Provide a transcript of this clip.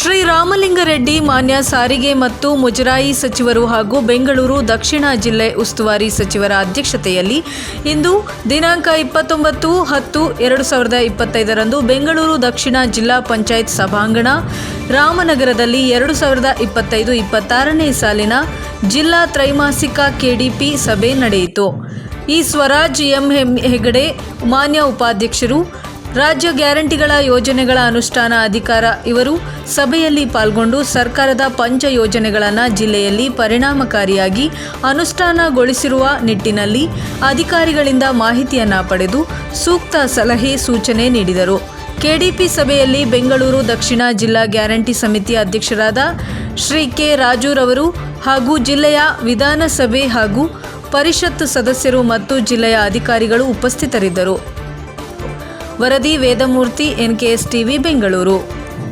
ಶ್ರೀ ರಾಮಲಿಂಗರೆಡ್ಡಿ ಮಾನ್ಯ ಸಾರಿಗೆ ಮತ್ತು ಮುಜರಾಯಿ ಸಚಿವರು ಹಾಗೂ ಬೆಂಗಳೂರು ದಕ್ಷಿಣ ಜಿಲ್ಲೆ ಉಸ್ತುವಾರಿ ಸಚಿವರ ಅಧ್ಯಕ್ಷತೆಯಲ್ಲಿ ಇಂದು ದಿನಾಂಕ ಇಪ್ಪತ್ತೊಂಬತ್ತು ಹತ್ತು ಎರಡು ಸಾವಿರದ ಇಪ್ಪತ್ತೈದರಂದು ಬೆಂಗಳೂರು ದಕ್ಷಿಣ ಜಿಲ್ಲಾ ಪಂಚಾಯತ್ ಸಭಾಂಗಣ, ರಾಮನಗರದಲ್ಲಿ ಎರಡು ಸಾವಿರದ ಇಪ್ಪತ್ತೈದು ಇಪ್ಪತ್ತಾರನೇ ಸಾಲಿನ ಜಿಲ್ಲಾ ತ್ರೈಮಾಸಿಕ ಕೆಡಿಪಿ ಸಭೆ ನಡೆಯಿತು. ಈ ಸ್ವರಾಜ್ ಎಂ ಹೆಗಡೆ ಮಾನ್ಯ ಉಪಾಧ್ಯಕ್ಷರು ರಾಜ್ಯ ಗ್ಯಾರಂಟಿಗಳ ಯೋಜನೆಗಳ ಅನುಷ್ಠಾನ ಅಧಿಕಾರ. ಇವರು ಸಭೆಯಲ್ಲಿ ಪಾಲ್ಗೊಂಡು ಸರ್ಕಾರದ ಪಂಚ ಯೋಜನೆಗಳನ್ನು ಜಿಲ್ಲೆಯಲ್ಲಿ ಪರಿಣಾಮಕಾರಿಯಾಗಿ ಅನುಷ್ಠಾನಗೊಳಿಸಿರುವ ನಿಟ್ಟಿನಲ್ಲಿ ಅಧಿಕಾರಿಗಳಿಂದ ಮಾಹಿತಿಯನ್ನು ಪಡೆದು ಸೂಕ್ತ ಸಲಹೆ ಸೂಚನೆ ನೀಡಿದರು. ಕೆಡಿಪಿ ಸಭೆಯಲ್ಲಿ ಬೆಂಗಳೂರು ದಕ್ಷಿಣ ಜಿಲ್ಲಾ ಗ್ಯಾರಂಟಿ ಸಮಿತಿ ಅಧ್ಯಕ್ಷರಾದ ಶ್ರೀ ಕೆ ರಾಜೂರವರು ಹಾಗೂ ಜಿಲ್ಲೆಯ ವಿಧಾನಸಭೆ ಹಾಗೂ ಪರಿಷತ್ ಸದಸ್ಯರು ಮತ್ತು ಜಿಲ್ಲೆಯ ಅಧಿಕಾರಿಗಳು ಉಪಸ್ಥಿತರಿದ್ದರು. ವರದಿ ವೇದಮೂರ್ತಿ ಎನ್ಕೆಎಸ್ ಟಿವಿ ಬೆಂಗಳೂರು